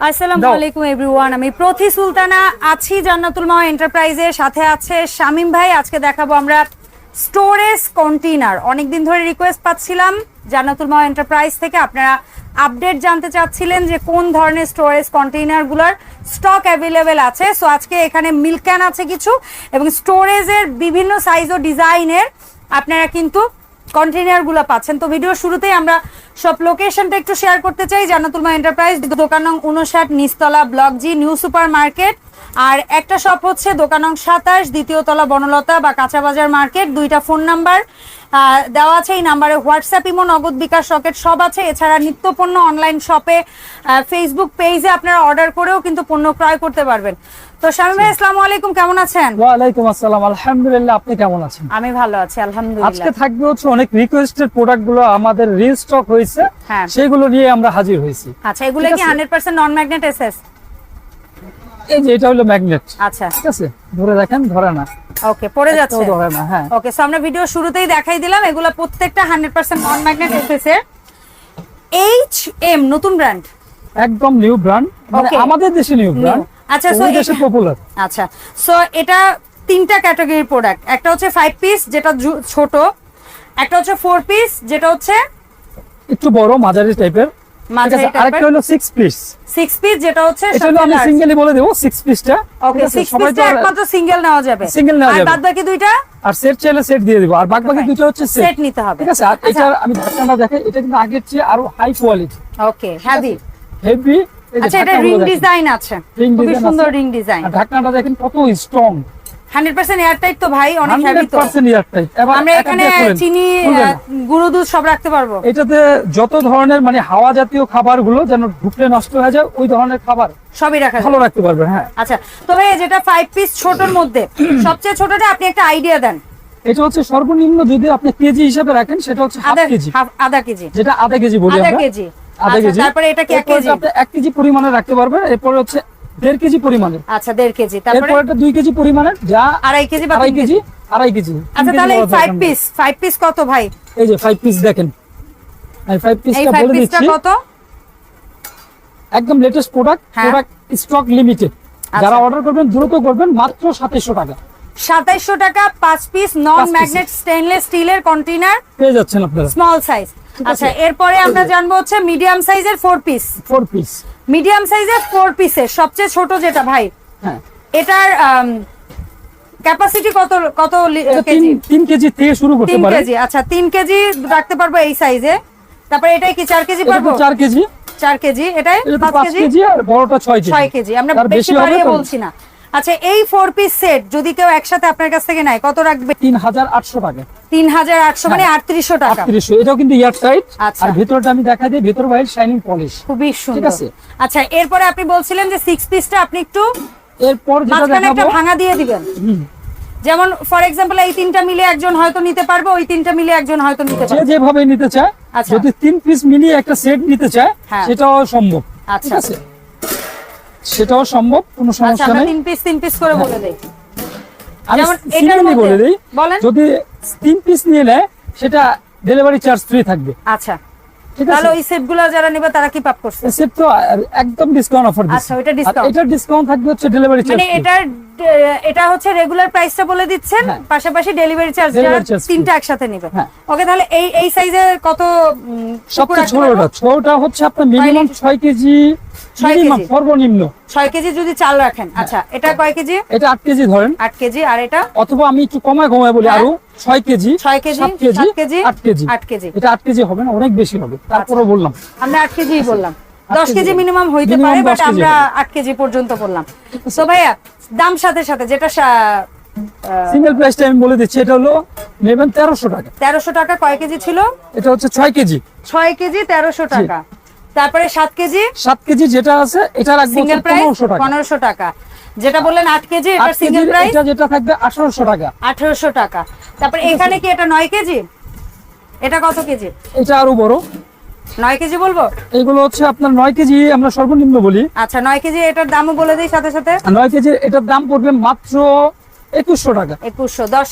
আসসালামু। আলাইকুম এভরিওয়ান আমি প্রতি সুলতানা আছি জান্নাতুল মাওয়া এন্টারপ্রাইজের সাথে আছে শামিম ভাই। আজকে দেখাবো আমরা স্টোরেজ কন্টেইনার অনেকদিন ধরে রিকোয়েস্ট পাচ্ছিলাম জান্নাতুল মাওয়া এন্টারপ্রাইজ থেকে। আপনারা আপডেট জানতে চাচ্ছিলেন যে কোন ধরনের স্টোরেজ কন্টেইনারগুলোর স্টক অ্যাভেলেবেল আছে। সো আজকে এখানে মিল্ক ক্যান আছে কিছু এবং স্টোরেজের বিভিন্ন সাইজ ও ডিজাইনের আপনারা কিন্তু কন্টেইনারগুলো পাচ্ছেন। তো ভিডিও শুরুতেই আমরা সব লোকেশনটা একটু শেয়ার করতে চাই। জান্নাতুল মা এন্টারপ্রাইজ দোকান নং উনষাট Nistala block G new super market আর একটা শপ হচ্ছে দোকান নং সাতাশ দ্বিতীয় তলা বনলতা বা কাঁচা বাজার মার্কেট দুইটা ফোন নাম্বার দেওয়া আছে এই নাম্বারে হোয়াটসঅ্যাপ ইমো নগদ বিকাশ, রকেট, সব আছে। এছাড়া নিত্যপণ্য অনলাইন শপে ফেসবুক পেজে আপনারা অর্ডার করেও কিন্তু পণ্য ক্রয় করতে পারবেন। তো শামীম ভাই আসসালামু আলাইকুম কেমন আছেন? ওয়ালাইকুম আসসালাম আলহামদুলিল্লাহ আপনি কেমন আছেন? আমি ভালো আছি আলহামদুলিল্লাহ। আজকে থাকবে হচ্ছে অনেক রিকোয়েস্টেড প্রোডাক্টগুলো আমাদের রিস্টক হয়েছে হ্যাঁ। সেগুলো নিয়ে আমরা হাজির হয়েছি। আচ্ছা এগুলো কি আছে। Hundred percent non magnet SS এই যে এটা হলো ম্যাগনেট আচ্ছা। ঠিক আছে? ধরে দেখেন ধরে না। ওকে পড়ে যাচ্ছে। ধরে না হ্যাঁ। ওকে সো আমরা ভিডিও শুরুতেই দেখাই দিলাম এগুলো প্রত্যেকটা hundred percent non magnet SS এর। এইচ এম নতুন ব্র্যান্ড একদম নিউ ব্র্যান্ড মানে আমাদের দেশে নিউ ব্র্যান্ড আচ্ছা, এই- দেশে পপুলার আচ্ছা সো এটা তিনটা ক্যাটাগরির প্রোডাক্ট একটা হচ্ছে ফাইভ পিস যেটা ছোট। একটা হচ্ছে ফোর পিস যেটা হচ্ছে একটু বড় মাঝারি টাইপের আরেকটা হলো সিক্স পিস সিক্স পিস যেটা হচ্ছে এটা হলো আমি সিঙ্গেলি বলে দেবো সিক্স পিসটা ওকে সিক্স পিসটা একমাত্র সিঙ্গেল নেওয়া যাবে। Single নেওয়া আর যাবে। বাকি দুইটা? আর সেট চাইলে সেট দিয়ে দিব। আর বাকি দুটো হচ্ছে সেট নিতে হবে। ঠিক আছে আর আচ্ছা, এটা আমি ঢাকনাটা দেখে এটা কিন্তু আগের চেয়ে আরও হাই কোয়ালিটি ওকে হেভি আচ্ছা এটা রিং ডিজাইন আছে। design সুন্দর রিং ডিজাইন। ঢাকনাটা দেখেন কত স্ট্রং হান্ড্রেড পার্সেন্ট এয়ারটাইট তো ভাই অনেক হেভি তো। পার্সেন্ট ইয়ারটাইট এবার আমরা এখানে চিনি গুঁড়ো দুধ সব রাখতে পারব। এটাতে যত ধরনের মানে হাওয়া জাতীয় খাবারগুলো যেন ঢুকলে নষ্ট হয়ে যায় ওই ধরনের খাবার সবই রাখা ভালো রাখতে পারবেন হ্যাঁ। আচ্ছা তো ভাই যেটা ফাইভ পিস ছোটর মধ্যে সবচেয়ে ছোটটা আপনি একটা আইডিয়া দেন। এটা হচ্ছে সর্বনিম্ন যদি আপনি কেজি হিসাবে রাখেন সেটা হচ্ছে হাফ কেজি। আধা কেজি। যেটা আধা কেজি বলি আধা কেজি। আধা আচ্ছা, কেজি। তারপরে এটা কি এক কেজি? আপনি এক কেজি পরিমাণে রাখতে পারবেন এরপরে হচ্ছে দেড় কেজি পরিমাণে। আচ্ছা দেড় কেজি তারপরে? এরপর দুই কেজি পরিমাণে যা আড়াই কেজি বা আড়াই কেজি আড়াই কেজি আচ্ছা তাহলে ফাইভ পিস ফাইভ পিস কত ভাই? এই যে ফাইভ পিস দেখেন। আমি ফাইভ পিসটা বলে দিচ্ছি। কত? একদম latest product. Product stock limited. যারা অর্ডার করবেন দ্রুত করবেন মাত্র সাতাইশশো টাকা। সাতাইশশো টাকা পাঁচ পিস নন। ম্যাগনেট স্টেনলেস স্টিলের কন্টেইনার পেয়ে যাচ্ছেন আপনারা। Small size. আচ্ছা এরপরে আমরা জানব হচ্ছে মিডিয়াম সাইজের four piece four piece medium সাইজের ফোর পিসের সবচেয়ে ছোট যেটা ভাই হ্যাঁ। এটার ক্যাপাসিটি কত কত কেজি? তিন কেজি থেকে শুরু করতে তিন পারেন কেজি আচ্ছা তিন কেজি রাখতে পারব এই সাইজে তারপরে এটাই কি চার কেজি এটা পারব? তো চার কেজি। চার কেজি এটাই এটা তো পাঁচ পাঁচ কেজি? কেজি আর বড়টা ছয় কেজি ছয় কেজি। আমরা বেশি বাড়িয়ে বলছি না। আচ্ছা এই ফোর পিস সেট যদি কেউ একসাথে আপনার কাছ থেকে নেয় কত রাখবে? তিন হাজার আটশো টাকা। তিন হাজার আটশো মানে হ্যাঁ। আটত্রিশশো টাকা। আটত্রিশশো। এটাও কিন্তু ইয়ার আচ্ছা। আর ভেতরটা আমি দেখা দিই ভেতর বাইরে শাইনিং পলিশ খুবই সুন্দর। আছে। আচ্ছা এরপরে আপনি বলছিলেন যে সিক্স পিসটা আপনি একটু এরপর মাঝখানে একটা ভাঙা দিয়ে দিবেন। যেমন ফর এক্সাম্পল এই তিনটা মিলে একজন হয়তো নিতে পারবে ওই তিনটা মিলে একজন হয়তো নিতে পারবে। যেভাবে নিতে চায় আচ্ছা। যদি তিন পিস মিলিয়ে একটা সেট নিতে চায় হ্যাঁ। সেটাও সম্ভব। আচ্ছা। সেটাও সম্ভব কোনো আচ্ছা সমস্যা নেই। তিন পিস তিন পিস করে বলে দেই। আমি সিম্পলি বলে দিই। যদি তিন পিস নিয়ে নেয় সেটা ডেলিভারি চার্জ ফ্রি থাকবে। আচ্ছা। তাহলে ওই সেটগুলো যারা নেবে তারা কি পাপ করছে। সেট তো একদম ডিসকাউন্ট অফার দিচ্ছে। আচ্ছা, ওইটা ডিসকাউন্ট এটা ডিসকাউন্ট থাকবে হচ্ছে ডেলিভারি চার্জ মানে আহ, এটা হচ্ছে রেগুলার প্রাইসটা বলে দিচ্ছেন হ্যাঁ। পাশাপাশি ডেলিভারি চার্জ। তিনটা একসাথে নেবে হ্যাঁ। ওকে তাহলে এই এই সাইজের কত সবচেয়ে ছোটটা ছোটটা হচ্ছে আপনার মিনিমাম litre? ছয় কেজি মিনিমাম? সর্বনিম্ন ছয় কেজি যদি চাল রাখেন আচ্ছা এটা কয় কেজি এটা আট কেজি ধরেন আট কেজি আর এটা অথবা আমি একটু কমায় কমায় বলি হ্যাঁ। আরও ছয় কেজি ছয় কেজি, সাত কেজি সাত কেজি, আট কেজি আট কেজি। এটা আট কেজি হবে না অনেক বেশি হবে তারপরে বললাম আমরা আট কেজি বললাম দশ কেজি মিনিমাম হইতে পারে বাট আমরা আট কেজি পর্যন্ত বললাম তো ভাইয়া দাম সাথে সাথে যেটা সা- সিঙ্গেল প্রাইসটা আমি বলে দিচ্ছি এটা হলো নেবেন তেরোশো টাকা। তেরোশো টাকা কয় কেজি ছিল? এটা হচ্ছে ছয় কেজি। ছয় কেজি তেরোশো টাকা। তারপরে সাত কেজি? সাত কেজি যেটা আছে এটা রাখব সিঙ্গেল প্রাইস পনেরোশো টাকা। যেটা বললেন আট কেজি এটা সিঙ্গেল প্রাইস এটা যেটা থাকবে আঠারোশো টাকা। আঠারোশো টাকা। তারপরে এখানে কি এটা নয় কেজি? এটা কত কেজি? এটা আরও বড়। নয় কেজি বলব? এগুলো হচ্ছে আপনার কেজি আমরা সর্বনিম্ন বলি। আচ্ছা কেজি এটার দামও বলে দিই সাথে সাথে। কেজি এটার দাম পড়বে মাত্র টাকা।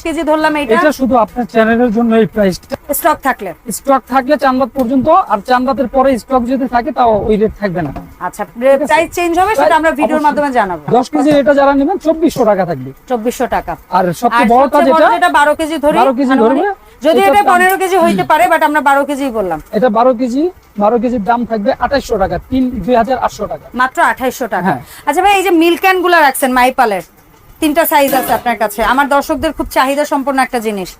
কেজি ধরলাম এইটা। এটা শুধু আপনার চ্যানেলের জন্য এই প্রাইসটা স্টক থাকলে। স্টক থাকলে চান্দাত পর্যন্ত আর চান্দাতের পরে স্টক যদি থাকে তাও ওই রেট থাকবে না। আচ্ছা প্রাইস চেঞ্জ হবে সেটা আমরা ভিডিওর মাধ্যমে জানাব। দশ কেজি এটা যারা নেবেন চব্বিশশো টাকা থাকবে। চব্বিশশো টাকা। আর সবচেয়ে বড় কেজি ধরি 12 কেজি ধরবে, যদি এটা পনেরো কেজি হইতে পারে বাট আমরা বারো কেজি বললাম। এটা বারো কেজি বারো কেজির দাম থাকবে আঠাইশশো টাকা তিন দুই হাজার আটশো টাকা। মাত্র আঠাইশশো টাকা। হ্যাঁ। আচ্ছা ভাই এই যে মিল্ক ক্যানগুলো রাখছেন মাইপালের তিনটা সাইজ আছে আপনার কাছে। আমার দর্শকদের খুব চাহিদা সম্পন্ন একটা জিনিস।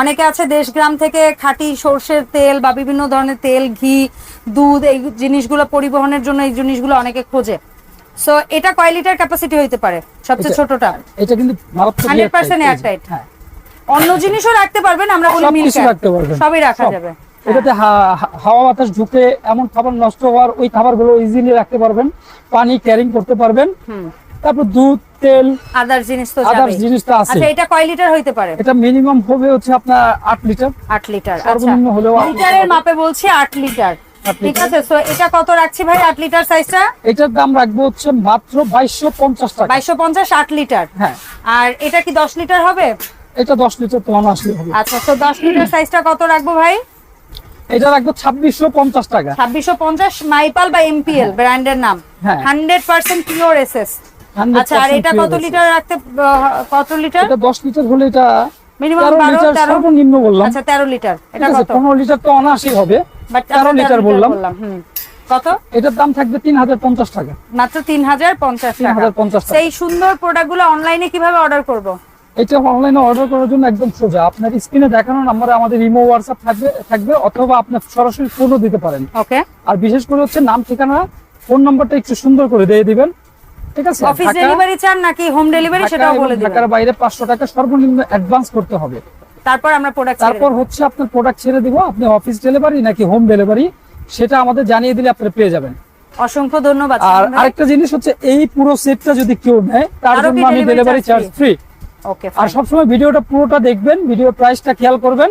অনেকে আছে দেশ গ্রাম থেকে খাঁটি সর্ষের তেল বা বিভিন্ন ধরনের তেল ঘি দুধ এই জিনিসগুলো পরিবহনের জন্য এই জিনিসগুলো অনেকে খোঁজে। সো এটা কয় লিটার ক্যাপাসিটি হইতে পারে সবচেয়ে ছোটটা? এটা কিন্তু মারাত্মক 100% airtight, airtight। হ্যাঁ। অন্য জিনিসও রাখতে পারবেন আমরা বলি মিল্ক রাখতে পারবেন। সবই রাখা যাবে। এটাতে হাওয়া বাতাস ঢুকে এমন খাবার নষ্ট হওয়ার ওই খাবারগুলো ইজিলি রাখতে পারবেন। পানি ক্যারিং করতে পারবেন। তারপর দুধ তেল আদার জিনিস তো আদার্স যাবে জিনিস তো আছে আচ্ছা এটা কয় লিটার হইতে পারে? এটা মিনিমাম হবে হচ্ছে আপনার আট লিটার আট লিটার সর্বনিম্ন হলেও লিটারের মাপে বলছি আট লিটার ঠিক আছে সো এটা কত রাখছি ভাই আট লিটার সাইজটা এটার দাম রাখব হচ্ছে মাত্র বাইশশো পঞ্চাশ টাকা। বাইশশো পঞ্চাশ আট লিটার হ্যাঁ। আর এটা কি দশ লিটার হবে? এটা দশ লিটার তো আসলে হবে। আচ্ছা তো দশ লিটার সাইজটা কত রাখব ভাই? এটা রাখব ছাব্বিশশো পঞ্চাশ টাকা। ছাব্বিশশো পঞ্চাশ মাইপাল বা এমপিএল ব্র্যান্ডের নাম? হ্যাঁ। হান্ড্রেড পার্সেন্ট পিওর এসএস 100% আচ্ছা আর এটা কত লিটার রাখতে কত লিটার? এটা দশ লিটার হলে এটা মিনিমাম সর্বনিম্ন বললাম। আচ্ছা তেরো লিটার। এটা কত? পনেরো লিটার তো হবে। বাট তেরো লিটার বললাম। হুম। কত? এটার দাম থাকবে তিন হাজার পঞ্চাশ টাকা। মাত্র তিন হাজার পঞ্চাশ টাকা। সেই সুন্দর অনলাইনে কীভাবে অর্ডার করব? এটা অনলাইনে অর্ডার করার জন্য একদম সোজা। আপনার স্ক্রিনে দেখানো নাম্বারে আমাদের ইমো হোয়াটসঅ্যাপ থাকবে থাকবে অথবা আপনি সরাসরি ফোনও দিতে পারেন। ওকে আর বিশেষ করে হচ্ছে নাম ঠিকানা ফোন নাম্বারটা একটু সুন্দর করে দিয়ে দিবেন। ঠিক আছে? অফিস ডেলিভারি চান নাকি হোম ডেলিভারি সেটাও বলে দিবেন। ঢাকার বাইরে পাঁচশো টাকা সর্বনিম্ন অ্যাডভান্স করতে হবে। তারপর আমরা প্রোডাক্ট তারপর হচ্ছে আপনার প্রোডাক্ট ছেড়ে দিব। আপনি অফিস ডেলিভারি নাকি হোম ডেলিভারি সেটা আমাদের জানিয়ে দিলে আপনি পেয়ে যাবেন। অসংখ্য ধন্যবাদ আর আরেকটা জিনিস হচ্ছে এই পুরো সেটটা যদি কেউ নেয় তার জন্য আমি ডেলিভারি চার্জ ফ্রি আর সবসময় ভিডিওটা পুরোটা দেখবেন ভিডিও প্রাইসটা খেয়াল করবেন।